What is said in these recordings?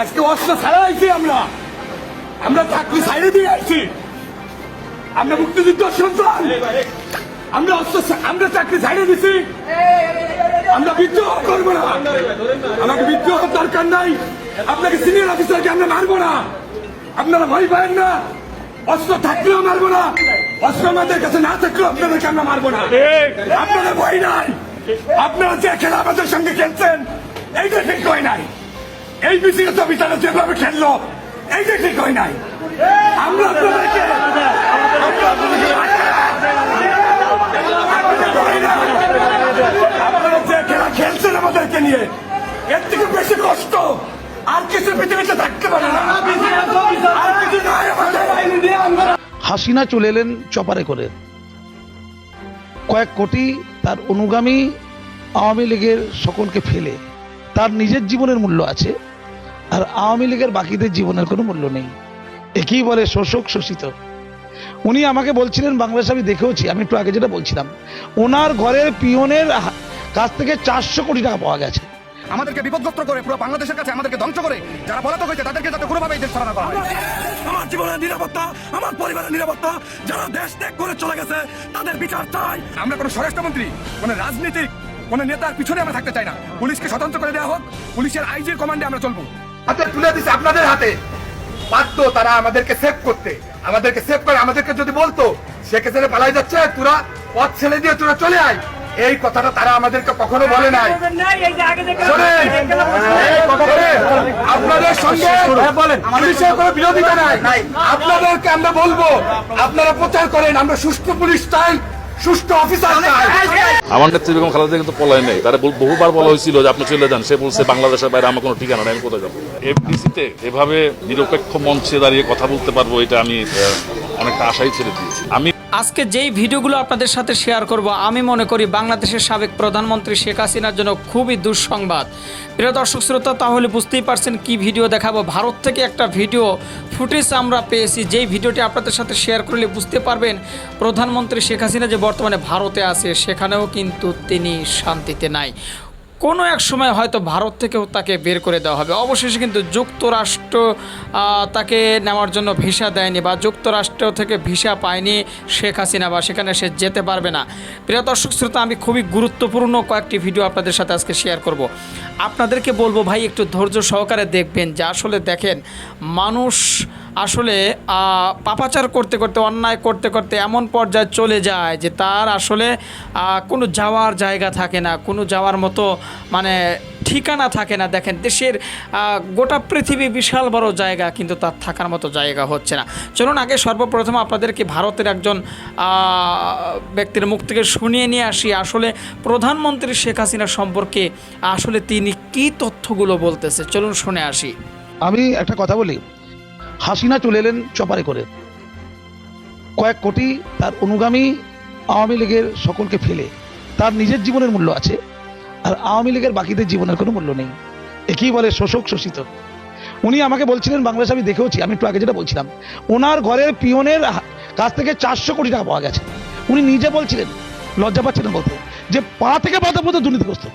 আজকে অস্ত্র ছাড়া আইছি আমরা। আমরা চাকরি সাইডে দিয়ে আইছি। আমরা মুক্তিযুদ্ধ সন্তান আমরা অস্ত্র আমরা চাকরি ছাড়িয়ে দিছি। আমরা বিদ্রোহ করব না। আমাকে বিদ্রোহ দরকার নাই। আপনাকে সিনিয়র অফিসারকে আমরা মারবো না। আপনারা ভয় পাবেন না। অস্ত্র থাকলেও মারবো না। অস্ত্র আমাদের কাছে না থাকলেও আপনাদেরকে আমরা মারবো না। আপনাদের ভয় নাই। আপনারা যে খেলা আমাদের সঙ্গে খেলছেন, এইটা ঠিক হয় নাই। এই বিসিএস অফিসাররা যেভাবে খেললো। এইটা ঠিক হয় নাই। আমরা এর থেকে বেশি কষ্ট। আর থাকতে পারে না। হাসিনা চলে এলেন চপারে করে। কয়েক কোটি তার অনুগামী আওয়ামী লীগের সকলকে ফেলে। তার নিজের জীবনের মূল্য আছে। আর আওয়ামী লীগের বাকিদের জীবনের কোনো মূল্য নেই। একই বলে শোষক শোষিত। উনি আমাকে বলছিলেন বাংলাদেশ আমি দেখেওছি আমি একটু আগে যেটা বলছিলাম ওনার ঘরের পিয়নের কাছ থেকে চারশো কোটি টাকা পাওয়া গেছে। আমাদেরকে বিপদগ্রস্ত করে পুরো বাংলাদেশের কাছে আমাদেরকে ধ্বংস করে যারা পলাতক হয়েছে তাদেরকে যাতে কোনোভাবেই দেশ ছাড়ানো করা হয়। আমার জীবনের নিরাপত্তা আমার পরিবারের নিরাপত্তা যারা দেশ ত্যাগ করে চলে গেছে তাদের বিচার চাই। আমরা কোনো স্বরাষ্ট্রমন্ত্রী কোনো রাজনীতিক কোনো নেতার পিছনে আমরা থাকতে চাই না। পুলিশকে স্বতন্ত্র করে দেওয়া হোক পুলিশের আইজির কমান্ডে আমরা চলবো। হাতে তুলে দিছে আপনাদের হাতে। বাধ্য তারা আমাদেরকে সেভ করতে। আমাদেরকে সেভ করে, আমাদেরকে যদি বলতো শেখ হাসিনা পালাই যাচ্ছে, তোরা পথ ছেড়ে দিয়ে তোরা চলে আয়। এই কথাটা তারা আমাদেরকে কখনো বলে নাই। আপনাদের সঙ্গে বিরোধিতা নাই। আপনাদেরকে আমরা বলব, আপনারা প্রচার করেন, আমরা সুষ্ঠু পুলিশ চাই সুষ্ঠু অফিসার চাই আমার নেত্রী বেগম খালেদা কিন্তু পলায় নেই। তারা বহুবার বলা হয়েছিল যে আপনি চলে যান। সে বলছে বাংলাদেশের বাইরে আমার কোনো ঠিকানা নেই আমি কোথায় যাব? এফডিসিতে এভাবে নিরপেক্ষ মঞ্চে দাঁড়িয়ে কথা বলতে পারব এটা আমি অনেকটা আশাই ছেড়ে দিয়েছি। আমি আজকে যেই ভিডিওগুলো আপনাদের সাথে শেয়ার করব, আমি মনে করি বাংলাদেশের সাবেক প্রধানমন্ত্রী শেখ হাসিনার জন্য খুবই দুঃসংবাদ। প্রিয় দর্শক, শ্রোতা, তাহলে বুঝতেই পারছেন কি ভিডিও দেখাবো। ভারত থেকে একটা ভিডিও, ফুটেজ আমরা পেয়েছি। যেই ভিডিওটি আপনাদের সাথে শেয়ার করলে বুঝতে পারবেন, প্রধানমন্ত্রী শেখ হাসিনা যে বর্তমানে ভারতে আছে, সেখানেও কিন্তু তিনি শান্তিতে নাই। কোনো এক সময় হয়তো ভারত থেকেও তাকে বের করে দেওয়া হবে। অবশেষে কিন্তু যুক্তরাষ্ট্র তাকে নেওয়ার জন্য ভিসা দেয়নি বা যুক্তরাষ্ট্র থেকে ভিসা পায়নি শেখ হাসিনা বা সেখানে সে যেতে পারবে না। প্রিয় দর্শক, শ্রোতা, আমি খুবই গুরুত্বপূর্ণ কয়েকটি ভিডিও আপনাদের সাথে আজকে শেয়ার করব। আপনাদেরকে বলব ভাই, একটু ধৈর্য সহকারে দেখবেন যে আসলে দেখেন, মানুষ আসলে পাপাচার করতে করতে, অন্যায় করতে করতে এমন পর্যায়ে চলে যায় যে তার আসলে কোনো যাওয়ার জায়গা থাকে না, কোনো যাওয়ার মতো মানে ঠিকানা থাকে না। দেখেন, দেশের গোটা পৃথিবী বিশাল বড় জায়গা, কিন্তু তার থাকার মতো জায়গা হচ্ছে না। চলুন আগে সর্বপ্রথম আপনাদেরকে ভারতের একজন ব্যক্তির মুখ থেকে শুনিয়ে নিয়ে আসি। আসলে, প্রধানমন্ত্রী শেখ হাসিনা সম্পর্কে আসলে তিনি কী তথ্যগুলো বলতেছে? চলুন শুনে আসি। আমি একটা কথা বলি। হাসিনা চলে এলেন চপারে করে। কয়েক কোটি তার অনুগামী আওয়ামী লীগের সকলকে ফেলে। তার নিজের জীবনের মূল্য আছে, আর আওয়ামী লীগের বাকিদের জীবনের কোনো মূল্য নেই। একই বলে শোষক শোষিত। উনি আমাকে বলছিলেন, বাংলাদেশ আমি দেখেওছি, আমি একটু আগে যেটা বলছিলাম, ওনার ঘরের পিয়নের কাছ থেকে চারশো কোটি টাকা পাওয়া গেছে। উনি নিজে বলছিলেন, লজ্জা পাচ্ছিলেন বলতে, যে পা থেকে পাতা পর্যন্ত দুর্নীতিগ্রস্ত।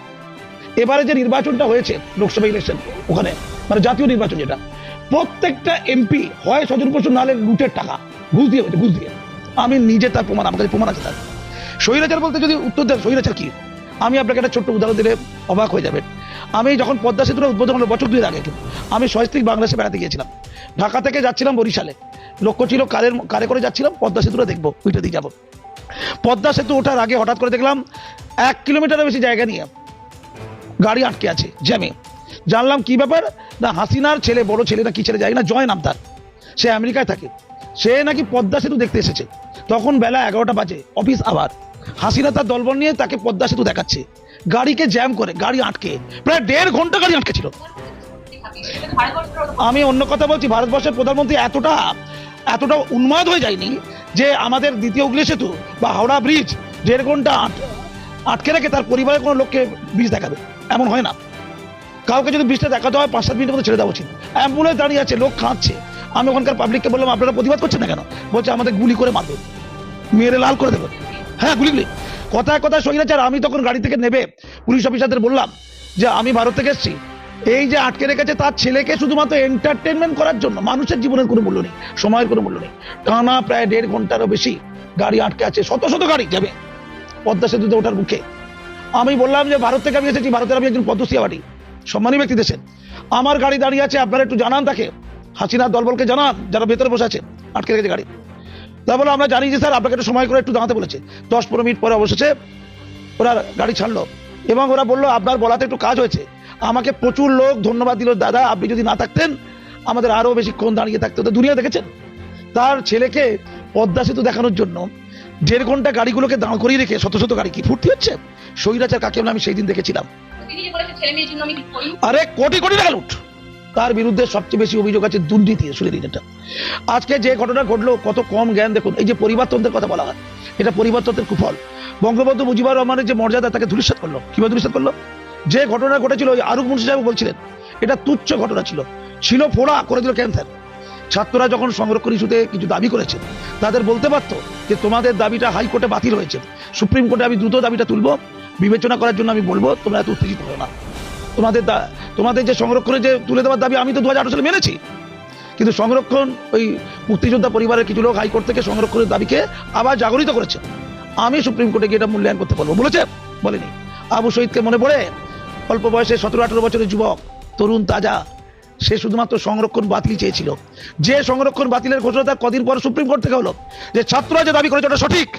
এবারে যে নির্বাচনটা হয়েছে, লোকসভা ইলেকশন ওখানে মানে জাতীয় নির্বাচন যেটা প্রত্যেকটা এমপি হয় সজল বসু নাহলে লুটের টাকা। ঘুষ দিয়ে ঘুষ দিয়ে। আমি নিজে তার প্রমাণ আমার প্রমাণ আছে তার। স্বৈরাচার বলতে যদি উত্তর দেন স্বৈরাচার কি? আমি আপনাকে একটা ছোট্ট উদাহরণ দিলে অবাক হয়ে যাবেন। আমি যখন পদ্মা সেতুটা উদ্বোধন হলো বছর দুই আগে আমি সস্ত্রিক বাংলাদেশে বেড়াতে গিয়েছিলাম। ঢাকা থেকে যাচ্ছিলাম বরিশালে। লক্ষ্য ছিল কারের কারে করে যাচ্ছিলাম, পদ্মা সেতুটা দেখব, ওইটা দিয়ে যাব। পদ্মা সেতু ওঠার আগে হঠাৎ করে দেখলাম, এক কিলোমিটারের বেশি জায়গা নিয়ে গাড়ি আটকে আছে, জ্যামে। জানলাম কি ব্যাপার? না, হাসিনার ছেলে, বড় ছেলে, না কি ছেলে যায় না, জয় নাম তার। সে আমেরিকায় থাকে। সে নাকি পদ্মা সেতু দেখতে এসেছে। তখন বেলা এগারোটা বাজে, অফিস আবার। হাসিনা তার দলবল নিয়ে তাকে পদ্মা সেতু দেখাচ্ছে। গাড়িকে জ্যাম করে, গাড়ি আটকে, প্রায় দেড় ঘণ্টা গাড়ি আটকে ছিল আমি অন্য কথা বলছি, ভারতবর্ষের প্রধানমন্ত্রী এতটা এতটা উন্মাদ হয়ে যায়নি যে আমাদের দ্বিতীয় হুগলি সেতু বা হাওড়া ব্রিজ দেড় ঘণ্টা আট- আটকে রেখে তার পরিবারের কোনো লোককে ব্রিজ দেখাবে। এমন হয় না। কাউকে যদি ব্রিজটা দেখাতে হয়, পাঁচ সাত মিনিটের মধ্যে ছেড়ে দেওয়া উচিত। অ্যাম্বুলেন্স দাঁড়িয়ে আছে, লোক খাচ্ছে আমি ওখানকার পাবলিককে বললাম, আপনারা প্রতিবাদ করছেন না কেন? বলছে, আমাদের গুলি করে মারবে। মেরে লাল করে দেবে। হ্যাঁ গুলি গুলি কথায় কথায় সহিরাচার আমি তখন গাড়ি থেকে নেবে, পুলিশ অফিসারদের বললাম যে, আমি ভারত থেকে এসেছি। এই যে আটকে রেখেছে, তার ছেলেকে শুধুমাত্র এন্টারটেনমেন্ট করার জন্য মানুষের জীবনের কোনো মূল্য নেই, সময়ের কোনো মূল্য নেই। টানা প্রায় দেড় ঘন্টারও বেশি গাড়ি আটকে আছে, শত শত গাড়ি যাবে পদ্মা সেতুতে ওঠার মুখে। আমি বললাম যে, ভারত থেকে আমি এসেছি, ভারতের আমি একজন পদ্মসিয়াবাড়ি সম্মানী ব্যক্তি দেশের আমার গাড়ি দাঁড়িয়ে আছে, আপনারা একটু জানান তাকে। হাসিনা দলবলকে জানান, যারা ভেতরে বসে আছে, আটকে রেখেছে গাড়ি। তা বলে আমরা জানি যে, স্যার, আপনাকে একটু সময় করে একটু দাঁড়াতে বলেছে। দশ পনেরো মিনিট পরে অবশেষে ওরা গাড়ি ছাড়লো এবং ওরা বলল, আপনার বলাতে একটু কাজ হয়েছে। আমাকে প্রচুর লোক ধন্যবাদ দিল। দাদা, আপনি যদি না থাকতেন, আমাদের আরও বেশিক্ষণ দাঁড়িয়ে থাকতে হতো। দুনিয়া দেখেছেন? তার ছেলেকে পদ্মা সেতু দেখানোর জন্য দেড় ঘণ্টা গাড়িগুলোকে দাঁড় করিয়ে রেখে শত শত গাড়ি কি ফুর্তি হচ্ছে? সৈরাচার কাকে আমি সেই দিন দেখেছিলাম। আরে, কোটি কোটি টাকা লুট। তার বিরুদ্ধে সবচেয়ে বেশি অভিযোগ আছে দুর্নীতি দিন এটা আজকে যে ঘটনা ঘটলো, কত কম জ্ঞান দেখুন। এই যে পরিবর্তনদের কথা বলা হয়, এটা পরিবর্তনের কুফল। বঙ্গবন্ধু মুজিবুর রহমানের যে মর্যাদা, তাকে ধূলিসাৎ করল। কীভাবে ধূলিসাৎ করল? যে ঘটনা ঘটেছিল, ওই আরুক মুন্সি সাহেব বলছিলেন, এটা তুচ্ছ ঘটনা ছিল। ছিল ফোড়া, করে দিল ক্যান্সার। ছাত্ররা যখন সংরক্ষণ ইস্যুতে কিছু দাবি করেছে, তাদের বলতে পারতো যে, তোমাদের দাবিটা হাইকোর্টে বাতিল হয়েছে। সুপ্রিম কোর্টে আমি দ্রুত দাবিটা তুলবো। বিবেচনা করার জন্য আমি বলব, তোমরা এত উত্তেজিত হো না। তোমাদের তোমাদের যে সংরক্ষণে যে তুলে দেওয়ার দাবি, আমি তো দু হাজার আঠারো সালে মেনেছি। কিন্তু সংরক্ষণ ওই মুক্তিযোদ্ধা পরিবারের কিছু লোক হাইকোর্ট থেকে সংরক্ষণের দাবিকে আবার জাগরিত করেছে। আমি সুপ্রিম কোর্টে গিয়ে এটা মূল্যায়ন করতে পারব বলেছে? বলেনি। আবু শহীদকে মনে পড়ে? অল্প বয়সে সতেরো আঠেরো বছরের যুবক, তরুণ, তাজা। সে শুধুমাত্র সংরক্ষণ বাতিল চেয়েছিল। যে সংরক্ষণ বাতিলের ঘোষণা কদিন পর সুপ্রিম কোর্ট থেকে হলো। যে ছাত্ররা যে দাবি করেছে ওটা সঠিক,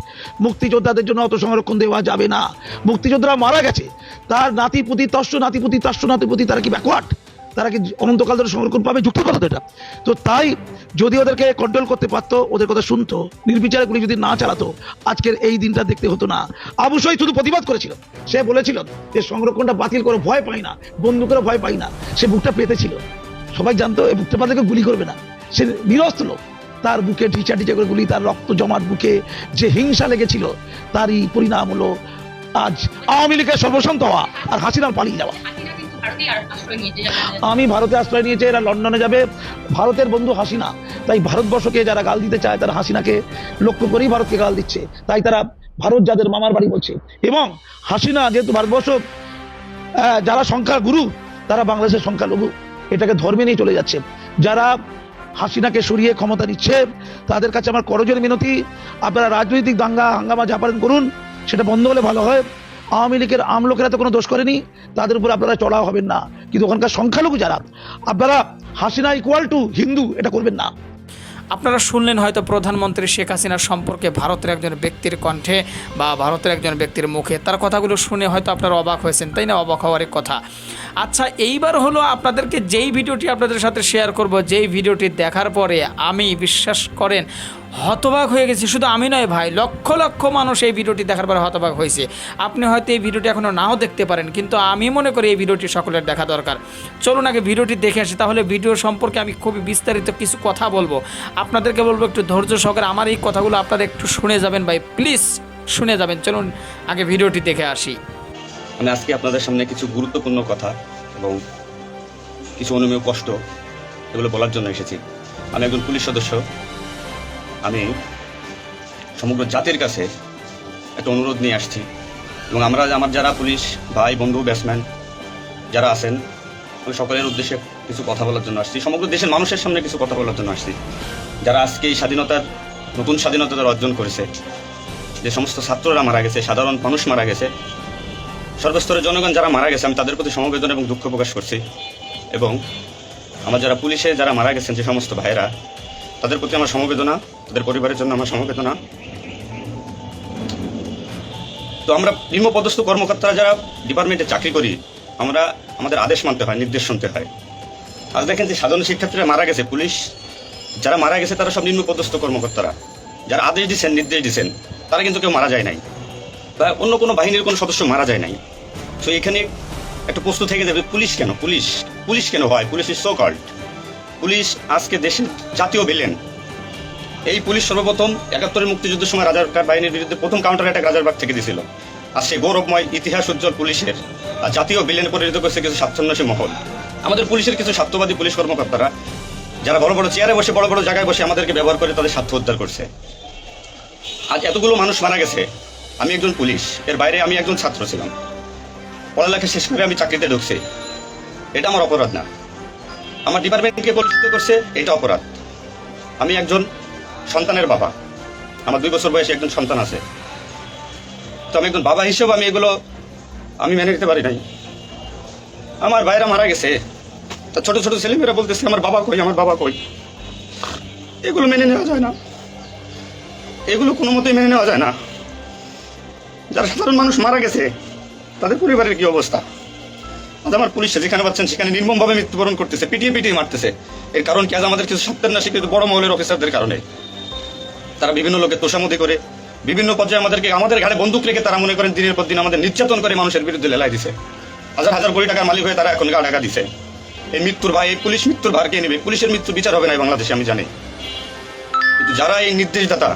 মুক্তিযোদ্ধাদের জন্য অত সংরক্ষণ দেওয়া যাবে না। মুক্তিযোদ্ধারা মারা গেছে। তার নাতিপুতি তস্য নাতিপুতি তস্য, নাতিপুতি তারা কি ব্যাকওয়ার্ড? তারা কি অনন্তকাল ধরে সংরক্ষণ পাবে? যুক্তির কথা এটা। তো তাই যদি ওদেরকে কন্ট্রোল করতে পারতো, ওদের কথা শুনতো, নির্বিচারে গুলি যদি না চালাতো, আজকের এই দিনটা দেখতে হতো না। অবশ্যই শুধু প্রতিবাদ করেছিল। সে বলেছিল যে সংরক্ষণটা বাতিল করে, ভয় পাই না, বন্দুকেরও ভয় পাই না। সে বুকটা পেতেছিল সবাই জানতো পাতাকে গুলি করবে না। সে নিরস্ত্র লোক। তার বুকে টিচা টিচা করে গুলি, তার রক্ত জমাট বুকে যে হিংসা লেগেছিল, তারই পরিণাম হলো আজ আওয়ামী লীগের সর্বশান্ত হওয়া আর হাসিনার পালিয়ে যাওয়া। আমি ভারতে আশ্রয় নিয়েছে, এরা লন্ডনে যাবে। ভারতের বন্ধু হাসিনা। তাই ভারতবর্ষকে যারা গাল দিতে চায়, তারা হাসিনাকে লক্ষ্য করেই ভারতকে গাল দিচ্ছে। তাই তারা ভারত যাদের মামার বাড়ি বলছে। এবং হাসিনা যেহেতু ভারতবর্ষ যারা সংখ্যা গুরু তারা বাংলাদেশের সংখ্যা লঘু এটাকে ধর্মে নিয়ে চলে যাচ্ছে। যারা হাসিনাকে সরিয়ে ক্ষমতা নিচ্ছে, তাদের কাছে আমার করজের মিনতি, আপনারা রাজনৈতিক দাঙ্গা হাঙ্গামা যা পারেন করুন, সেটা বন্ধ হলে ভালো হয়। আওয়ামী লীগের আম লোকেরা তো কোনো দোষ করেনি, তাদের উপর আপনারা চড়াও হবেন না। কিন্তু ওখানকার সংখ্যালঘু যারা, আপনারা হাসিনা ইকুয়াল টু হিন্দু, এটা করবেন না। আপনারা শুনলেন হয়তো প্রধানমন্ত্রী শেখ হাসিনা সম্পর্কে ভারতের একজন ব্যক্তির কণ্ঠে বা ভারতের একজন ব্যক্তির মুখে। তার কথাগুলো শুনে হয়তো আপনারা অবাক হয়েছেন, তাই না? অবাক হওয়ারই কথা। আচ্ছা এইবার হলো আপনাদেরকে যেই ভিডিওটি আপনাদের সাথে শেয়ার করব, যেই ভিডিওটি দেখার পরে আমি বিশ্বাস করেন হতবাক হয়ে গেছি। শুধু আমি নয় ভাই, লক্ষ লক্ষ মানুষ এই ভিডিওটি দেখার পরে হতবাক হয়েছে। আপনি হয়তো এই ভিডিওটি এখনও নাও দেখতে পারেন, কিন্তু আমি মনে করি এই ভিডিওটি সকলের দেখা দরকার। চলুন আগে ভিডিওটি দেখে আসি, তাহলে ভিডিও সম্পর্কে আমি খুবই বিস্তারিত কিছু কথা বলব। আপনাদেরকে বলব একটু ধৈর্য সহকারে, আমার এই কথাগুলো আপনারা একটু শুনে যাবেন ভাই, প্লিজ শুনে যাবেন। চলুন আগে ভিডিওটি দেখে আসি। আমি আজকে আপনাদের সামনে কিছু গুরুত্বপূর্ণ কথা এবং কিছু অনুমেয় কষ্ট এগুলো বলার জন্য এসেছি। আমি একজন পুলিশ সদস্য আমি সমগ্র জাতির কাছে একটা অনুরোধ নিয়ে আসছি। এবং আমরা আমার যারা পুলিশ, ভাই, বন্ধু, ব্যাটসম্যান যারা আছেন, আমি সকলের উদ্দেশ্যে কিছু কথা বলার জন্য আসছি। সমগ্র দেশের মানুষের সামনে কিছু কথা বলার জন্য আসছি। যারা আজকে এই স্বাধীনতার, নতুন স্বাধীনতা অর্জন করেছে, যে সমস্ত ছাত্ররা মারা গেছে, সাধারণ মানুষ মারা গেছে, সর্বস্তরের জনগণ যারা মারা গেছে, আমি তাদের প্রতি সমবেদনা এবং দুঃখ প্রকাশ করছি। এবং আমার যারা পুলিশে যারা মারা গেছেন, যে সমস্ত ভাইয়েরা তাদের প্রতি আমার সমবেদনা, তাদের পরিবারের জন্য আমার সমবেদনা। তো আমরা নিম্নপদস্থ কর্মকর্তারা যারা ডিপার্টমেন্টে চাকরি করি, আমরা আমাদের আদেশ মানতে হয়, নির্দেশ শুনতে হয়। আজ দেখেন যে সাধারণ শিক্ষার্থীরা মারা গেছে, পুলিশ যারা মারা গেছে তারা সব নিম্নপদস্থ কর্মকর্তারা। যারা আদেশ দিচ্ছেন নির্দেশ দিচ্ছেন তারা কিন্তু কেউ মারা যায় নাই। বা অন্য কোনো বাহিনীর কোনো সদস্য মারা যায় নাই। তো এখানে একটা প্রশ্ন থেকে যাবে, পুলিশ কেন? পুলিশ পুলিশ কেন হয়? Police is so called police আজকে দেশের জাতীয় ভিলেন এই পুলিশ সর্বপ্রথম একাত্তরের মুক্তিযুদ্ধের সময় রাজারকার বাহিনীর বিরুদ্ধে প্রথম কাউন্টার অ্যাটাক রাজারবাগ থেকে দিয়েছিল আর সেই গৌরবময় ইতিহাস উজ্জ্বল পুলিশের জাতীয় ভিলেনে পরিণত করেছে কিছু স্বাচ্ছন্দ্যসী মহল। আমাদের পুলিশের কিছু স্বার্থবাদী পুলিশ কর্মকর্তারা, যারা বড় বড় চেয়ারে বসে, বড় বড় জায়গায় বসে আমাদেরকে ব্যবহার করে তাদের স্বার্থ উদ্ধার করছে। আজ এতগুলো মানুষ মারা গেছে, আমি একজন পুলিশ, এর বাইরে আমি একজন ছাত্র ছিলাম। পড়ালেখা শেষ করে আমি চাকরিতে ঢুকছি। এটা আমার অপরাধ না। আমার ডিপার্টমেন্টকে পরিচিত করছে এটা অপরাধ। আমি একজন সন্তানের বাবা। আমার দুই বছর বয়সে একজন সন্তান আছে। তো আমি একজন বাবা হিসেবে আমি এগুলো আমি মেনে নিতে পারি নাই। আমার ভাইরা মারা গেছে। তা ছোট ছোট ছেলেমেয়েরা বলতেছে, আমার বাবা কই? আমার বাবা কই? এগুলো মেনে নেওয়া যায় না। এগুলো কোনো মতেই মেনে নেওয়া যায় না। যারা সাধারণ মানুষ মারা গেছে, তাদের পরিবারের কি অবস্থা? আজ আমার পুলিশ যেখানে পাচ্ছেন, সেখানে নির্মমভাবে মৃত্যুবরণ করতেছে, পিটিয়ে পিটিয়ে মারতেছে। এর কারণ কি? আজ আমাদের কিছু সত্যের না স্বীকৃত বড় মহলের অফিসারদের কারণে। তারা বিভিন্ন লোকের তোষামতি করে, বিভিন্ন পর্যায়ে আমাদেরকে, আমাদের ঘাড়ে বন্দুক রেখে তারা মনে করেন দিনের পর দিন আমাদের নির্যাতন করে মানুষের বিরুদ্ধে লেলাই দিছে। হাজার হাজার কোটি টাকার মালিক হয়ে তারা এখন গা টাকা দিছে। এই মৃত্যুর ভাই, এই পুলিশ মৃত্যুর ভার কে নেবে? পুলিশের মৃত্যু বিচার হবে না বাংলাদেশে, আমি জানি। কিন্তু যারা এই নির্দেশদাতা,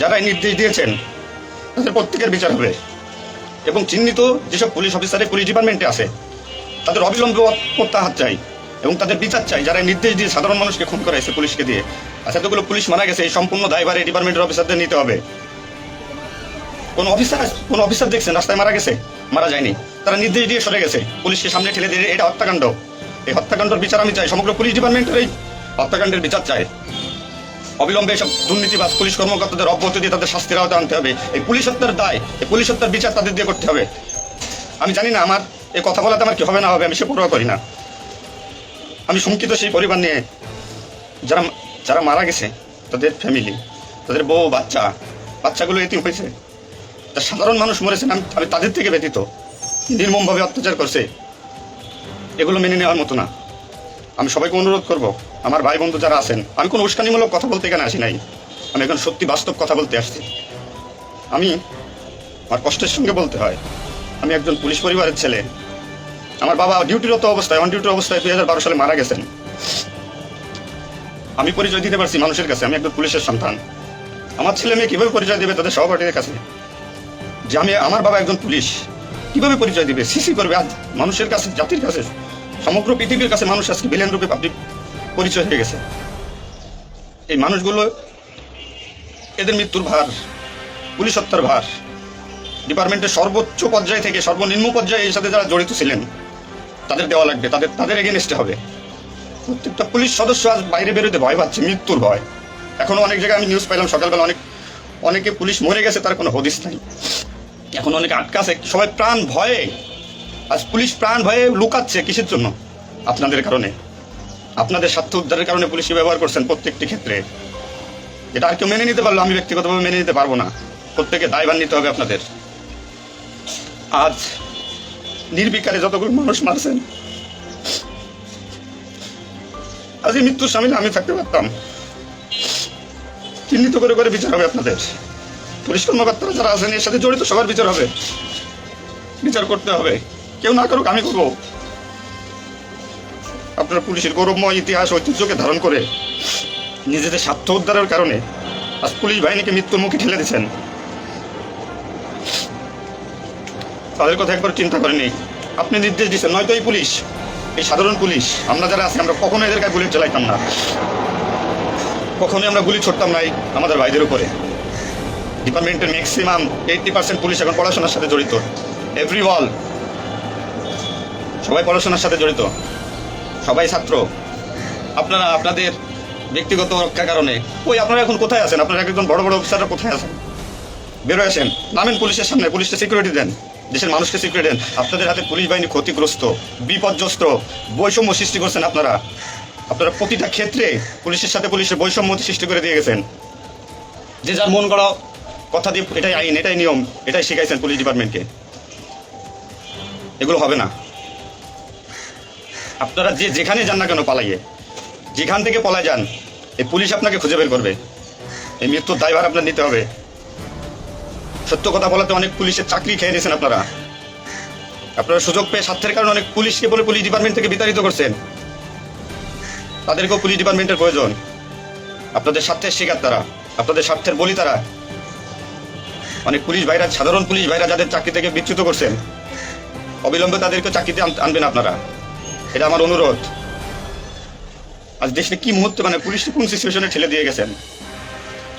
যারা এই নির্দেশ দিয়েছেন, তাদের প্রত্যেকের বিচার হবে। এবং চিহ্নিত যেসব পুলিশ অফিসারের পুলিশ ডিপার্টমেন্টে আছে তাদের অবিলম্বে প্রত্যাহার চাই এবং তাদের বিচার চাই। যারা নির্দেশ দিয়ে সাধারণ মানুষকে খুন করাইছে পুলিশকে দিয়ে। আচ্ছা এতগুলো পুলিশ মারা গেছে, এই সম্পূর্ণ দায়ভার এই ডিপার্টমেন্টের অফিসারদের নিতে হবে। কোন অফিসার কোন অফিসার দেখছেন, রাস্তায় মারা গেছে? মারা যায়নি। তারা নির্দেশ দিয়ে সরে গেছে। পুলিশকে সামনে ঠেলে দিয়ে এটা হত্যাকাণ্ড। এই হত্যাকাণ্ডের বিচার আমি চাই। সমগ্র পুলিশ ডিপার্টমেন্টের এই হত্যাকাণ্ডের বিচার চাই। অবিলম্বে এসব দুর্নীতিবাজ পুলিশ কর্মকর্তাদের অব্যাহতি দিয়ে তাদের শাস্তির আওতায় আনতে হবে। এই পুলিশ হত্যার দায়, এই পুলিশ হত্যার বিচার তাদের দিয়ে করতে হবে। আমি জানি না, আমার এই কথা বলাতে আমার কি হবে না হবে আমি সে পরোয়া করি না। আমি শঙ্কিত সেই পরিবার নিয়ে যারা যারা মারা গেছে, তাদের ফ্যামিলি তাদের বউ, বাচ্চা, বাচ্চাগুলো এতে হয়েছে। তা সাধারণ মানুষ মরেছেন আমি আমি তাদের থেকে ব্যতীত নির্মমভাবে অত্যাচার করছে। এগুলো মেনে নেওয়ার মতো না। আমি সবাইকে অনুরোধ করব, আমার ভাই বন্ধু যারা আছেন, আমি কোনো উস্কানিমূলক কথা বলতে এখানে আসি নাই। আমি এখন সত্যি বাস্তব কথা বলতে আসছি। আমি আমার কষ্টের সঙ্গে বলতে হয়, আমি একজন পুলিশ পরিবারের ছেলে। আমার বাবা ডিউটিরত অবস্থায় অন ডিউটি অবস্থায় দুই হাজার বারো সালে মারা গেছেন। আমি পরিচয় দিতে পারছি মানুষের কাছে, আমি একজন পুলিশের সন্তান। আমার ছেলে মেয়ে কীভাবে পরিচয় দেবে তাদের সহপাঠীদের কাছে? যে আমি, আমার বাবা একজন পুলিশ, কীভাবে পরিচয় দিবে? সিসি করবে? আজ মানুষের কাছে, জাতির কাছে, সমগ্র পৃথিবীর কাছে মানুষ আজকে বিলেন রূপে পাবলিক পরিচয় হয়ে গেছে। এই মানুষগুলো, এদের মৃত্যুর ভার, পুলিশ হত্যার ভার, ডিপার্টমেন্টের সর্বোচ্চ পর্যায় থেকে সর্বনিম্ন পর্যায়ে এর সাথে যারা জড়িত ছিলেন তাদের দেওয়া লাগবে, তাদের তাদের এগেনস্টে হবে। প্রত্যেকটা পুলিশ সদস্য আজ বাইরে বেরোতে ভয় পাচ্ছে, মৃত্যুর ভয়। এখনও অনেক জায়গায় আমি নিউজ পাইলাম, সকালবেলা অনেক, অনেকে পুলিশ মরে গেছে, তার কোনো হদিস নাই। এখন অনেকে আটকা আছে সবাই প্রাণ ভয়ে। আজ পুলিশ প্রাণ ভয়ে লুকাচ্ছে কিসের জন্য? আপনাদের কারণে। আপনাদের স্বার্থ উদ্ধারের কারণে পুলিশকে ব্যবহার করছেন প্রত্যেকটি ক্ষেত্রে। এটা আর কেউ মেনে নিতে পারল, আমি ব্যক্তিগতভাবে মেনে নিতে পারব না। প্রত্যেকে দায়ভার নিতে হবে আপনাদের। আজ নির্বিকারে যতগুলো মানুষ মারছেন আজ এই মৃত্যুর সামিল আমি থাকতে পারতাম। চিহ্নিত করে করে বিচার হবে আপনাদের। পুলিশ কর্মকর্তারা যারা আছেন, এর সাথে জড়িত সবার বিচার হবে। বিচার করতে হবে। কেউ না করুক, আমি করব। আপনারা পুলিশের গৌরবময় ইতিহাস, ঐতিহ্যকে ধারণ করে নিজেদের স্বার্থ উদ্ধারের কারণে আজ পুলিশ বাহিনীকে মৃত্যুর মুখে ঠেলে দিচ্ছেন। তাদের কথা একবার চিন্তা করেনি আপনি নির্দেশ দিচ্ছেন নয়তো এই পুলিশ, এই সাধারণ পুলিশ। আমরা যারা আছি, আমরা কখনো এদের গায়ে গুলি চালাইতাম না। কখনোই আমরা গুলি ছড়তাম নাই আমাদের ভাইদের উপরে। ডিপার্টমেন্টের ম্যাক্সিমাম এইটটি পার্সেন্ট পুলিশ এখন পড়াশোনার সাথে জড়িত। এভরি ওয়াল সবাই পড়াশোনার সাথে জড়িত। সবাই ছাত্র। আপনারা, আপনাদের ব্যক্তিগত রক্ষার কারণে। ওই, আপনারা এখন কোথায় আছেন? আপনারা একজন বড় বড় অফিসাররা কোথায় আছেন? বেরোয় আসেন। নামেন পুলিশের সামনে, পুলিশকে সিকিউরিটি দেন। দেশের মানুষকে সিকিউরিটি দেন। আপনাদের হাতে পুলিশ বাহিনী ক্ষতিগ্রস্ত, বিপর্যস্ত, বৈষম্য সৃষ্টি করছেন আপনারা। আপনারা প্রতিটা ক্ষেত্রে পুলিশের সাথে পুলিশের বৈষম্য সৃষ্টি করে দিয়ে গেছেন। যে যার মন গড়া কথা দিয়ে এটাই আইন, এটাই নিয়ম, এটাই শিখাইছেন পুলিশ ডিপার্টমেন্টকে। এগুলো হবে না। আপনারা যে যেখানে যান না কেন পালাইয়ে, যেখান থেকে পলায় যান, এই পুলিশ আপনাকে খুঁজে বের করবে। এই মৃত্যুর দায়ভার আপনার নিতে হবে। সত্য কথা বলাতে অনেক পুলিশের চাকরি খেয়ে নিয়েছেন আপনারা। আপনারা সুযোগ পেয়ে স্বার্থের কারণে অনেক পুলিশকে বলে পুলিশ ডিপার্টমেন্ট থেকে বিতাড়িত করছেন। তাদেরকেও পুলিশ ডিপার্টমেন্টের প্রয়োজন। আপনাদের স্বার্থের শিকার তারা, আপনাদের স্বার্থের বলি তারা। অনেক পুলিশ ভাইরা, সাধারণ পুলিশ ভাইরা যাদের চাকরি থেকে বিচ্যুত করছেন, অবিলম্বে তাদেরকে চাকরিতে আনবেন আপনারা। এটা আমার অনুরোধ। আজ দেশে কি মুহূর্তে মানে পুলিশ কোন সিচুয়েশনে ঠেলে দিয়ে গেছেন?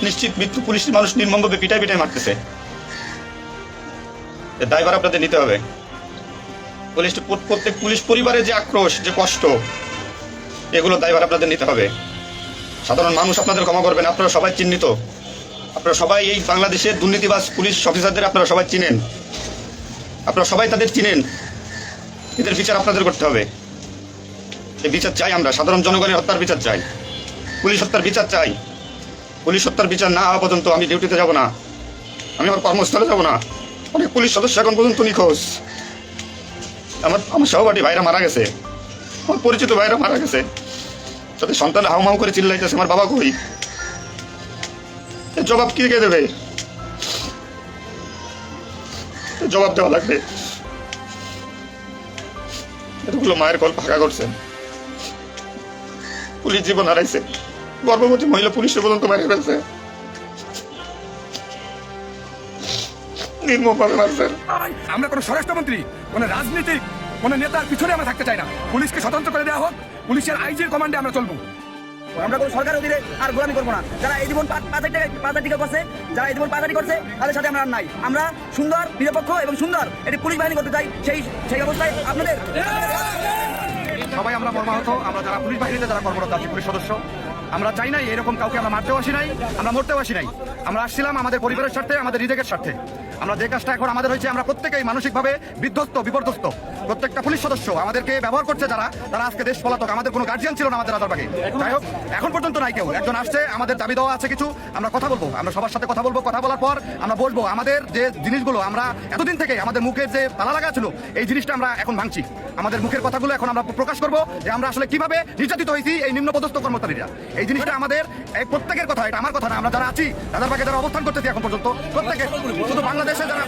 নিশ্চিত মৃত্যু পুলিশ মানুষ নির্মমভাবে পিটাই পিটাই মারতেছে। এর দায়ভার আপনাদের নিতে হবে। পুলিশ প্রত্যেক পুলিশ পরিবারের যে আক্রোশ, যে কষ্ট, এগুলো দায়ভার আপনাদের নিতে হবে। সাধারণ মানুষ আপনাদের ক্ষমা করবেন, আপনারা সবাই চিহ্নিত। আপনারা সবাই এই বাংলাদেশের দুর্নীতিবাজ পুলিশ অফিসারদের আপনারা সবাই চিনেন। আপনারা সবাই তাদের চিনেন। এদের বিচার আপনাদের করতে হবে। এই বিচার চাই আমরা, সাধারণ জনগণের হত্যার বিচার চাই। পুলিশ হত্যার বিচার চাই। পুলিশ হত্যার বিচার না হওয়া পর্যন্ত আমি ডিউটিতে যাব না। আমি আমার কর্মস্থলে যাব না। অনেক পুলিশ সদস্য এখন পর্যন্ত নিখোঁজ। আমার আমার সহপাঠী ভাইরা মারা গেছে। আমার পরিচিত ভাইরা মারা গেছে। তাদের সন্তান হাউমাউ করে চিল্লাইতেছে, আমার বাবা কই? জবাব কে কে দেবে? জবাব দেওয়া লাগবে। এতগুলো মায়ের কল ফাঁকা করছেন পুলিশ জীবন হারাইছে। গর্ভবতী মহিলা পুলিশের পর্যন্ত মেরে ফেলছে। নির্মমভাবে মারছেন আমরা কোনো স্বরাষ্ট্রমন্ত্রী কোনো রাজনীতিক কোনো নেতার পিছনে আমরা থাকতে চাই না। পুলিশকে স্বতন্ত্র করে দেওয়া হোক পুলিশের আইজির কমান্ডে আমরা চলবো। আমরা কোনো সরকার অধীনে আর গোলামি করব না। যারা এই জীবন পাচারটি পাচারটিকে করছে যারা এই জীবন পাচারটি করছে তাদের সাথে আমরা আর নাই। আমরা সুন্দর নিরপেক্ষ এবং সুন্দর এটি পুলিশ বাহিনী করতে চাই। সেই সেই অবস্থায় আপনাদের সবাই আমরা মর্মাহত। আমরা যারা পুলিশ বাহিনীতে যারা কর্মরত আছি পুলিশ সদস্য আমরা চাই নাই এরকম কাউকে আমরা মারতেও আসি নাই আমরা মরতেও আসি নাই। আমরা আসছিলাম আমাদের পরিবারের স্বার্থে আমাদের নিজেদের স্বার্থে। আমরা যে কাজটা এখন আমাদের হয়েছে আমরা প্রত্যেকেই মানসিকভাবে বিধ্বস্ত বিপর্যস্ত। প্রত্যেকটা পুলিশ সদস্য আমাদেরকে ব্যবহার করছে যারা, তারা আজকে দেশ পলাতক। আমাদের কোনো গার্জিয়ান ছিল না আমাদের রাজারবাগে। যাই হোক, এখন পর্যন্ত নাই কেউ। একজন আসছে, আমাদের দাবি দেওয়া আছে কিছু, আমরা কথা বলব। আমরা সবার সাথে কথা বলব, কথা বলার পর আমরা বলব আমাদের যে জিনিসগুলো, আমরা এতদিন থেকে আমাদের মুখের যে তালা লাগা ছিল, এই জিনিসটা আমরা এখন ভাঙছি। আমাদের মুখের কথাগুলো এখন আমরা প্রকাশ করব যে আমরা আসলে কীভাবে নির্যাতিত হয়েছি এই নিম্নপদস্থ কর্মচারীরা। এই জিনিসটা আমাদের, এই প্রত্যেকের কথা, এটা আমার কথা না, আমরা যারা আছি, রাজারবাগে যারা অবস্থান করতেছি এখন পর্যন্ত, প্রত্যেকে, শুধু বাংলাদেশে যারা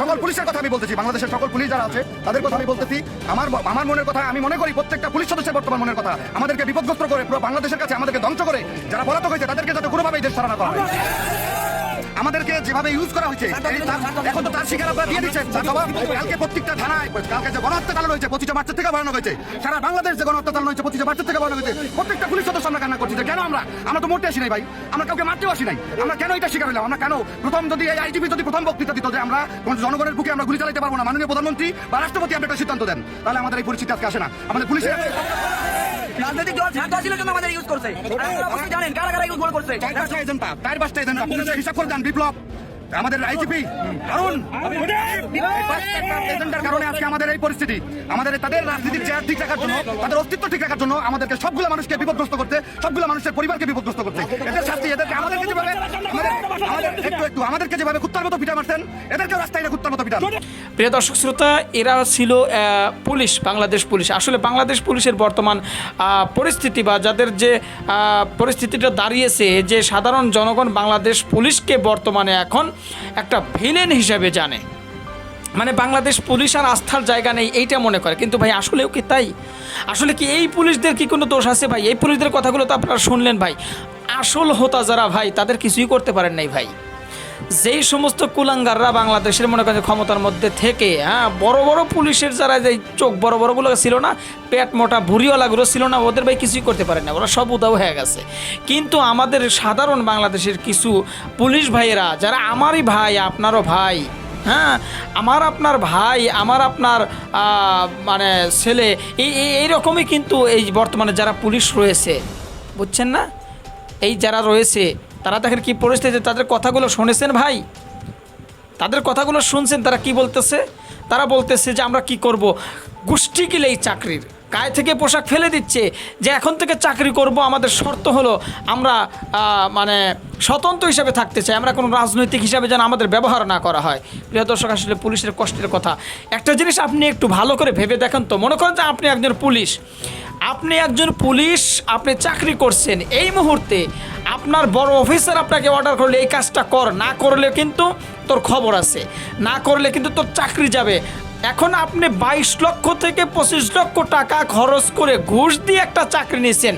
সকল পুলিশের কথা আমি বলতেছি, বাংলাদেশের সকল পুলিশ যারা আছে, তাদের কথা আমি বলতেছি, আমার আমার মনের কথা আমি মনে করি, প্রত্যেকটা পুলিশ সদস্যের বর্তমান মনের কথা। আমাদেরকে বিপদগ্রস্ত করে, পুরো বাংলাদেশের কাছে আমাদেরকে ধ্বংস করে, যারা পলাতক হয়েছে, তাদেরকে যাতে কোনোভাবেই দেশ ছাড়া না করা হয়। আমাদেরকে যেভাবে ইউজ করা হয়েছে এখন তো তার শিকার আপনারা দিয়ে দিচ্ছেন। কালকে প্রত্যেকটা থানায় কালকে যে গণহত্যা চালানো হয়েছে পঁচিশে মার্চের থেকে বাড়ানো হয়েছে সারা বাংলাদেশ যে গণহত্যা চালানো হয়েছে পঁচিশে মার্চের থেকে বাড়ানো হয়েছে প্রত্যেকটা পুলিশ সদস্য আমরা কান্না করছি কেন আমরা? আমরা তো মরতে আসি নাই ভাই আমরা কাউকে মারতেও আসি নাই। আমরা কেন এটা শিকার হলাম? আমরা কেন প্রথম যদি এই আইজিপি যদি প্রথম বক্তৃতা দিত যে আমরা জনগণের বুকে আমরা গুলি চালাতে পারব না মাননীয় প্রধানমন্ত্রী বা রাষ্ট্রপতি আপনি একটা সিদ্ধান্ত দেন তাহলে আমাদের এই পরিস্থিতি আজকে আসে না। আমাদের পুলিশের রাজনৈতিক দল ছাত্র ছিল কেন আমাদের ইউজ করছে। জানেন কারা কারা ইউজ করছে। চার পাঁচটা হিসাব করে দেন বিপ্লব। আমাদের আইজিপি কারণ কারণে আজকে আমাদের এই পরিস্থিতি। আমাদের তাদের রাজনীতির চেয়ার ঠিক রাখার জন্য তাদের অস্তিত্ব ঠিক রাখার জন্য আমাদেরকে সবগুলো মানুষকে বিপদগ্রস্ত করতে সবগুলো মানুষের পরিবারকে বিপদগ্রস্ত করতে এদের শাস্তি এদেরকে আমাদেরকে যেভাবে আমাদের একটু একটু আমাদেরকে যেভাবে কুত্তার মতো পিটা মারছেন এদেরকেও রাস্তায় এনে কুত্তার মতো পিটান প্রিয় দর্শক শ্রোতা এরা ছিল পুলিশ বাংলাদেশ পুলিশ। আসলে বাংলাদেশ পুলিশের বর্তমান পরিস্থিতি বা যাদের যে পরিস্থিতিটা দাঁড়িয়েছে যে সাধারণ জনগণ বাংলাদেশ পুলিশকে বর্তমানে এখন একটা ভিলেন হিসেবে জানে। মানে বাংলাদেশ পুলিশ আর আস্থার জায়গা নেই, এইটা মনে করে। কিন্তু ভাই, আসলেও কি তাই? আসলে কি এই পুলিশদের কি কোনো দোষ আছে ভাই? এই পুলিশদের কথাগুলো তো আপনারা শুনলেন ভাই। আসল হোতা যারা ভাই, তাদের কিছুই করতে পারেন নাই ভাই। যেই সমস্ত কুলাঙ্গাররা বাংলাদেশের মনে করেন ক্ষমতার মধ্যে থেকে হ্যাঁ বড় বড় পুলিশের যারা যে চোখ বড় বড়গুলো ছিল না, পেট মোটা ভুড়িওয়ালাগুলো ছিল না, ওদের ভাই কিছুই করতে পারে না, ওরা সব উদাও হয়ে গেছে। কিন্তু আমাদের সাধারণ বাংলাদেশের কিছু পুলিশ ভাইয়েরা, যারা আমারই ভাই, আপনারও ভাই হ্যাঁ আমার আপনার ভাই, আমার আপনার মানে ছেলে, এই, এই- এইরকমই কিন্তু এই বর্তমানে যারা পুলিশ রয়েছে, বুঝছেন না? এই যারা রয়েছে তারা দেখেন কি পরিস্থিতি তাদের কথাগুলো শুনেছেন ভাই? তাদের কথাগুলো শুনছেন, তারা কি বলতেছে? তারা বলতেছে যে আমরা কি করব? গোষ্ঠী কিলে এই চাকরির। গায়ে থেকে পোশাক ফেলে দিচ্ছে, যে এখন থেকে চাকরি করব, আমাদের শর্ত হলো আমরা মানে স্বতন্ত্র হিসাবে থাকতে চাই, আমরা কোনো রাজনৈতিক হিসাবে যেন আমাদের ব্যবহার না করা হয়। প্রিয় দর্শক, আসলে পুলিশের কষ্টের কথা। একটা জিনিস আপনি একটু ভালো করে ভেবে দেখেন তো, মনে করেন যে আপনি একজন পুলিশ। আপনি একজন পুলিশ, আপনি চাকরি করছেন, এই মুহূর্তে আপনার বড় অফিসার আপনাকে অর্ডার করলে এই কাজটা কর, না করলে কিন্তু তোর খবর আছে, না করলে কিন্তু তোর চাকরি যাবে। এখন আপনি বাইশ লক্ষ থেকে পঁচিশ লক্ষ টাকা খরচ করে ঘুষ দিয়ে একটা চাকরি নিয়েছেন।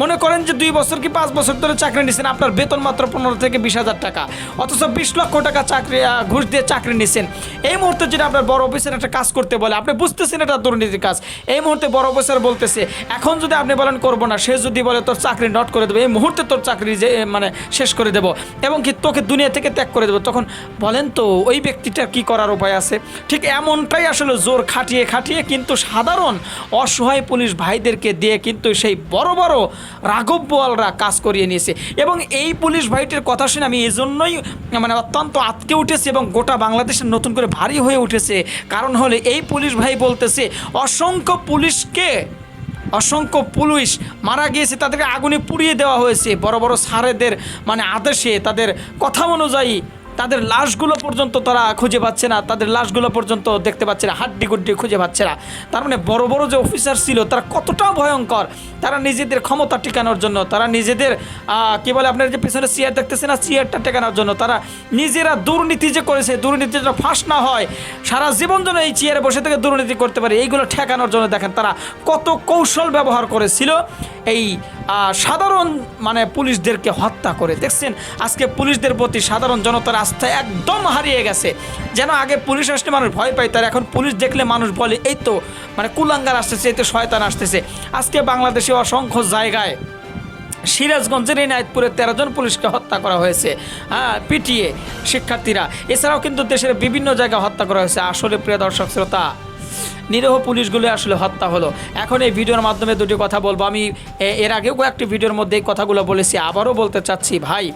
মনে করেন যে দুই বছর কি পাঁচ বছর ধরে চাকরি নিছেন, আপনার বেতন মাত্র পনেরো থেকে বিশ হাজার টাকা। অথচ বিশ লক্ষ টাকা চাকরি ঘুষ দিয়ে চাকরি নিছেন। এই মুহূর্তে যদি আপনার বড় অফিসের একটা কাজ করতে বলে, আপনি বুঝতেছেন এটা দুর্নীতির কাজ। এই মুহূর্তে বড় অফিসার বলতেছে, এখন যদি আপনি বলেন করব না, সে যদি বলে তোর চাকরি নট করে দেবে, এই মুহূর্তে তোর চাকরি যে মানে শেষ করে দেবো এবং কি তোকে দুনিয়া থেকে ত্যাগ করে দেবো। তখন বলেন তো, ওই ব্যক্তিটার কি করার উপায় আছে? ঠিক এমনটাই আসলে জোর খাটিয়ে খাটিয়ে কিন্তু সাধারণ অসহায় পুলিশ ভাইদেরকে দিয়ে কিন্তু সেই বড় বড় রাঘব বোয়ালরা কাজ করিয়ে নিয়েছে। এবং এই পুলিশ ভাইটির কথা শুনে আমি এজন্যই মানে অত্যন্ত আটকে উঠেছি এবং গোটা বাংলাদেশের নতুন করে ভারী হয়ে উঠেছে। কারণ হলে, এই পুলিশ ভাই বলতেছে, অসংখ্য পুলিশকে, অসংখ্য পুলিশ মারা গিয়েছে, তাদেরকে আগুনে পুড়িয়ে দেওয়া হয়েছে। বড় বড় সারেদের মানে আদেশে তাদের কথা অনুযায়ী তাদের লাশগুলো পর্যন্ত তারা খুঁজে পাচ্ছে না, তাদের লাশগুলো পর্যন্ত দেখতে পাচ্ছে না হাড্ডি গুড্ডি খুঁজে পাচ্ছে না। তার মানে বড় বড় যে অফিসার ছিল, তারা কতটা ভয়ঙ্কর। তারা নিজেদের ক্ষমতা টিকানোর জন্য, তারা নিজেদের কী বলে আপনার যে পিছনে চেয়ার দেখতেছে না চেয়ারটা টেকানোর জন্য, তারা নিজেরা দুর্নীতি যে করেছে, দুর্নীতি যেন ফাঁস না হয়, সারা জীবন যেন এই চেয়ারে বসে থেকে দুর্নীতি করতে পারে, এইগুলো ঠেকানোর জন্য দেখেন তারা কত কৌশল ব্যবহার করেছিল। এই সাধারণ মানে পুলিশদেরকে হত্যা করে, দেখছেন? আজকে পুলিশদের প্রতি সাধারণ জনতার আস্থা একদম হারিয়ে গেছে। যেন আগে পুলিশ আসলে মানুষ ভয় পাইত আর এখন পুলিশ দেখলে মানুষ বলে, এই তো মানে কুলাঙ্গার আসতেছে, এই তো শয়তান আসতেছে। আজকে বাংলাদেশে অসংখ্য জায়গায় সিরাজগঞ্জের এই নায়তপুরে তেরো জন পুলিশকে হত্যা করা হয়েছে হ্যাঁ পিটিয়ে শিক্ষার্থীরা। এছাড়াও কিন্তু দেশের বিভিন্ন জায়গায় হত্যা করা হয়েছে। আসলে প্রিয় দর্শক শ্রোতা, নিরীহ পুলিশগুলো আসলে হত্যা হলো। এখন এই ভিডিওর মাধ্যমে দুটি কথা বলব। আমি এর আগেও কয়েকটি ভিডিওর মধ্যে এই কথাগুলো বলেছি। আবারও বলতে চাচ্ছি, ভাই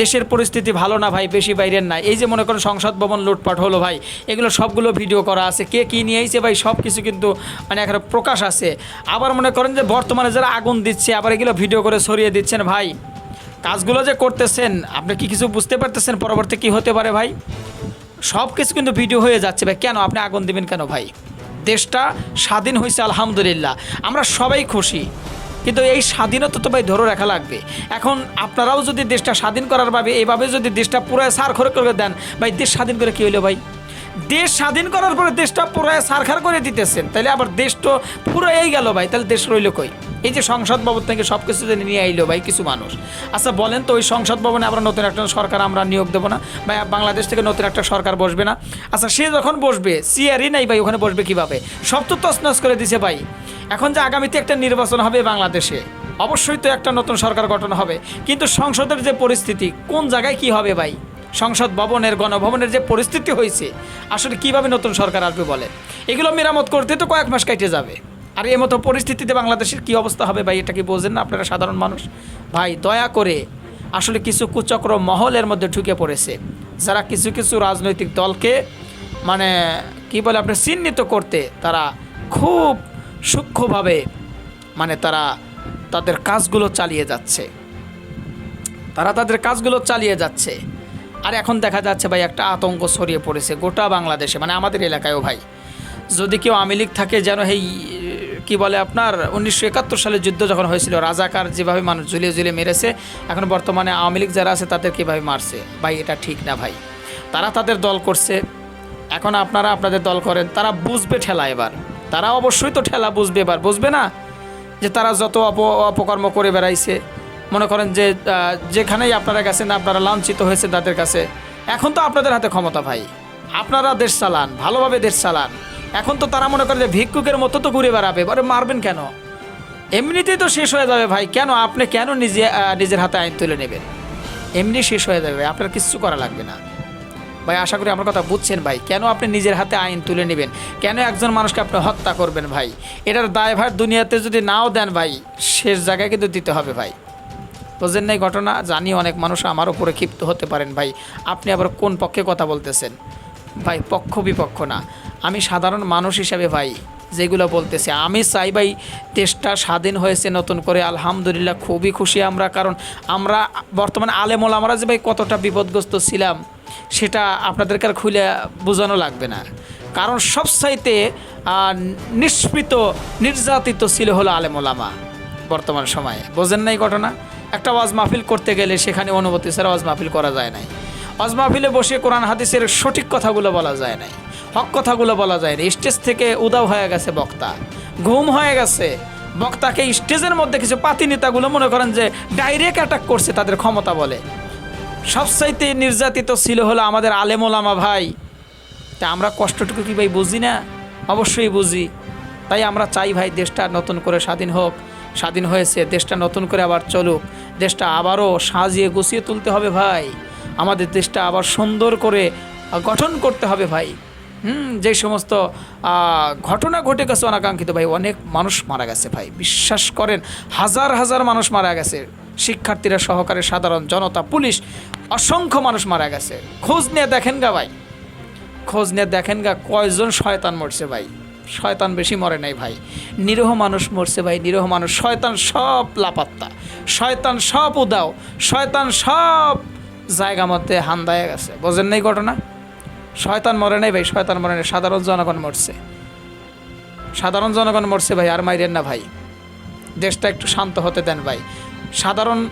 দেশের পরিস্থিতি ভালো না ভাই, বেশি বাইরের না। এই যে মনে করেন সংসদ ভবন লুটপাট হলো ভাই, এগুলো সবগুলো ভিডিও করা আছে। কে কী নিয়ে আইছে ভাই সব কিছু কিন্তু মানে এখানে প্রকাশ আছে। আবার মনে করেন যে বর্তমানে যারা আগুন দিচ্ছে, আবার এগুলো ভিডিও করে সরিয়ে দিচ্ছেন ভাই। কাজগুলো যে করতেছেন, আপনি কি কিছু বুঝতে পারতেছেন পরবর্তী কি হতে পারে ভাই? সব কিছু কিন্তু ভিডিও হয়ে যাচ্ছে ভাই। কেন আপনি আগুন দিবেন কেন ভাই? দেশটা স্বাধীন হয়েছে আলহামদুলিল্লাহ। আমরা সবাই খুশি। কিন্তু এই স্বাধীনতা তো ভাই ধরে রাখা লাগবে। এখন আপনারাও যদি দেশটা স্বাধীন করার ভাবে এভাবে যদি দেশটা পুরো সার খরে করে দেন, ভাই দেশ স্বাধীন করে কী হইল ভাই? দেশ স্বাধীন করার পরে দেশটা পুরো সারখার করে দিতেছেন তাহলে আবার দেশ তো পুরো এই গেল ভাই তাহলে দেশ রইল কই? এই যে সংসদ ভবন থেকে সব কিছু যে নিয়ে আইলো ভাই, কিছু মানুষ। আচ্ছা বলেন তো ওই সংসদ ভবনে আমরা নতুন একটা সরকার আমরা নিয়োগ দেবো না? ভাই, বাংলাদেশ থেকে নতুন একটা সরকার বসবে না? আচ্ছা সে যখন বসবে, সিআরই নাই ভাই, ওখানে বসবে কীভাবে? সব তো তছনছ করে দিছে ভাই। এখন যে আগামীতে একটা নির্বাচন হবে বাংলাদেশে, অবশ্যই তো একটা নতুন সরকার গঠন হবে। কিন্তু সংসদের যে পরিস্থিতি, কোন জায়গায় কি হবে ভাই? সংসদ ভবনের, গণভবনের যে পরিস্থিতি হয়েছে, আসলে কীভাবে নতুন সরকার আসবে বলে এগুলো মেরামত করতে তো কয়েক মাস কেটে যাবে। আর এই মতো পরিস্থিতিতে বাংলাদেশের কি অবস্থা হবে ভাই, এটা কি বোঝেন না আপনারা সাধারণ মানুষ? ভাই, দয়া করে আসলে কিছু কুচক্র মহলের মধ্যে ঢুকে পড়েছে, যারা কিছু কিছু রাজনৈতিক দলকে মানে কি বলে আপনি চিহ্নিত করতে তারা খুব সূক্ষ্মভাবে মানে তারা তাদের কাজগুলো চালিয়ে যাচ্ছে। তারা তাদের কাজগুলো চালিয়ে যাচ্ছে। আর এখন দেখা যাচ্ছে ভাই, একটা আতঙ্ক ছড়িয়ে পড়েছে গোটা বাংলাদেশে মানে আমাদের এলাকায়ও ভাই। যদি কেউ আওয়ামী লীগ থাকে যেন এই কি বলে আপনার, উনিশশো একাত্তর সালে যুদ্ধ যখন হয়েছিল, রাজাকার যেভাবে মানুষ ঝুলিয়ে ঝুলিয়ে মেরেছে, এখন বর্তমানে আওয়ামী লীগ যারা আছে তাদের কীভাবে মারছে। ভাই, এটা ঠিক না ভাই। তারা তাদের দল করছে। এখন আপনারা আপনাদের দল করেন, তারা বুঝবে ঠেলা এবার। তারা অবশ্যই তো ঠেলা বুঝবে এবার, বুঝবে না? যে তারা যত অপ, অপকর্ম করে বেড়াইছে। মনে করেন যে যেখানেই আপনারা গেছেন, আপনারা লাঞ্ছিত হয়েছে তাদের কাছে। এখন তো আপনাদের হাতে ক্ষমতা ভাই। আপনারা দেশ চালান, ভালোভাবে দেশ চালান। এখন তো তারা মনে করে যে ভিক্ষুকের মতো তো ঘুরে বেড়াবে। এবারে মারবেন কেন? এমনিতেই তো শেষ হয়ে যাবে ভাই। কেন? আপনি কেন নিজে নিজের হাতে আইন তুলে নেবেন? এমনি শেষ হয়ে যাবে আপনার কিচ্ছু করা লাগবে না। ভাই, আশা করি আমার কথা বুঝছেন ভাই। কেন আপনি নিজের হাতে আইন তুলে নেবেন? কেন একজন মানুষকে আপনি হত্যা করবেন ভাই? এটার দায়ভার দুনিয়াতে যদি নাও দেন ভাই, শেষ জায়গায় কিন্তু দিতে হবে ভাই। বোঝেন নাই ঘটনা? জানি অনেক মানুষ আমার উপরে ক্ষিপ্ত হতে পারেন ভাই। আপনি আবার কোন পক্ষে কথা বলতেছেন? ভাই, পক্ষ বিপক্ষ না। আমি সাধারণ মানুষ হিসাবে ভাই, যেগুলো বলতেছে, আমি চাই ভাই দেশটা স্বাধীন হয়েছে নতুন করে, আলহামদুলিল্লাহ খুবই খুশি আমরা, কারণ আমরা বর্তমানে আলেমল আমরা যে ভাই কতটা বিপদগ্রস্ত ছিলাম, সেটা আপনাদেরকে আর খুলে বোঝানো লাগবে না। কারণ সবসাইতে নিষ্পৃত, নির্যাতিত ছিল হলো আলেমোলামা বর্তমান সময়ে। বোঝেন নাই ঘটনা? একটা ওয়াজ মাহফিল করতে গেলে সেখানে অনুমতি ছাড়া ওয়াজ মাহফিল করা যায় নাই। ওয়াজ মাহফিলে বসে কোরআন হাদিসের সঠিক কথাগুলো বলা যায় নাই। হক কথাগুলো বলা যায় না। স্টেজ থেকে উদাও হয়ে গেছে বক্তা। ঘুম হয়ে গেছে। বক্তাকে স্টেজের মধ্যে কিছু পাতি নেতাগুলো মনে করেন যে ডাইরেক্ট অ্যাটাক করছে তাদের ক্ষমতা বলে। সবসাইতে নির্যাতিত ছিল হলো আমাদের আলেমোলামা ভাই। তা আমরা কষ্টটুকু কি ভাই বুঝি না? অবশ্যই বুঝি। তাই আমরা চাই ভাই দেশটা নতুন করে স্বাধীন হোক। স্বাধীন হয়েছে, দেশটা নতুন করে আবার চলুক। দেশটা আবারও সাজিয়ে গুছিয়ে তুলতে হবে ভাই। আমাদের দেশটা আবার সুন্দর করে গঠন করতে হবে ভাই। হুম, যে সমস্ত ঘটনা ঘটে গেছে অনাকাঙ্ক্ষিত, ভাই, অনেক মানুষ মারা গেছে, ভাই। বিশ্বাস করেন, হাজার হাজার মানুষ মারা গেছে। শিক্ষার্থীরা, সহকারে সাধারণ জনতা, পুলিশ, অসংখ্য মানুষ মারা গেছে। খোঁজ নিয়ে দেখেন গা, ভাই। খোঁজ নিয়ে দেখেন গা, কয়জন শয়তান মরছে, ভাই। শয়তান বেশি মরে নাই, ভাই। নিরহ মানুষ মরছে, ভাই। নিরহ মানুষ, শয়তান সব লাপাত্তা। শয়তান সব উদাও। শয়তান সব জায়গা মধ্যে হান্দায় গেছে। বোঝেন নাই ঘটনা? শয়তান মরে নাই ভাই, শয়তান মরে নাই, সাধারণ জনগণ মরছে। সাধারণ জনগণ মরছে ভাই, আর মাইরেন না ভাই। দেশটা একটু শান্ত হতে দেন ভাই। সাধারণ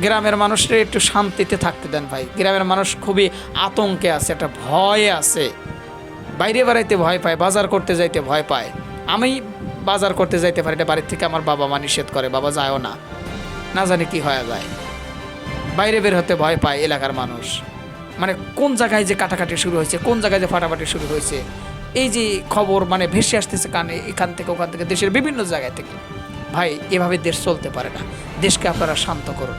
গ্রামের মানুষের একটু শান্তিতে থাকতে দেন ভাই। গ্রামের মানুষ খুবই আতঙ্কে আছে, একটা ভয়ে আছে। বাইরে বেড়াইতে ভয় পায়, বাজার করতে যাইতে ভয় পায়। আমি বাজার করতে যাইতে পারি না, বাড়ির থেকে আমার বাবা মা নিষেধ করে, বাবা যায়ও না। না জানি কি হয়ে যায়। বাইরে বের হতে ভয় পায় এলাকার মানুষ। মানে কোন জায়গায় যে কাটাকাটি শুরু হয়েছে, কোন জায়গায় যে ফাটাফাটি শুরু হয়েছে, এই যে খবর মানে ভেসে আসতেছে কানে, এখান থেকে, ওখান থেকে, দেশের বিভিন্ন জায়গায় থেকে। ভাই, এভাবে দেশ চলতে পারে না। দেশকে আপনারা শান্ত করুন।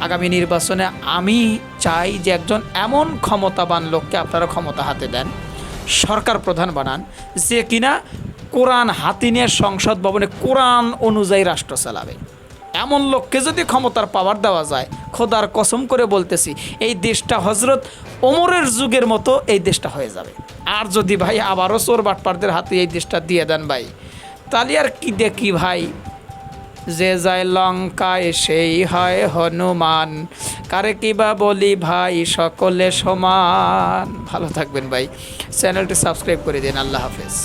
আগামী নির্বাচনে আমি চাই যে একজন এমন ক্ষমতাবান লোককে আপনারা ক্ষমতা হাতে দেন, সরকার প্রধান বানান, যে কিনা কোরআন হাতি নিয়ে সংসদ ভবনে কোরআন অনুযায়ী রাষ্ট্র চালাবে। এমন লোককে যদি ক্ষমতার পাওয়ার দেওয়া যায়, খোদার কসম করে বলতেছি, এই দেশটা হজরত ওমরের যুগের মতো এই দেশটা হয়ে যাবে। আর যদি ভাই আবারও চোর বাটপারদের হাতে এই দেশটা দিয়ে দেন ভাই, তাহলে আর কি দেখি ভাই? যে যায় লঙ্কায় সেই হয় হনুমান, কারে কিবা বলি ভাই সকলে সমান। ভালো থাকবেন ভাই, চ্যানেলটি সাবস্ক্রাইব করে দিন, আল্লাহ হাফেজ।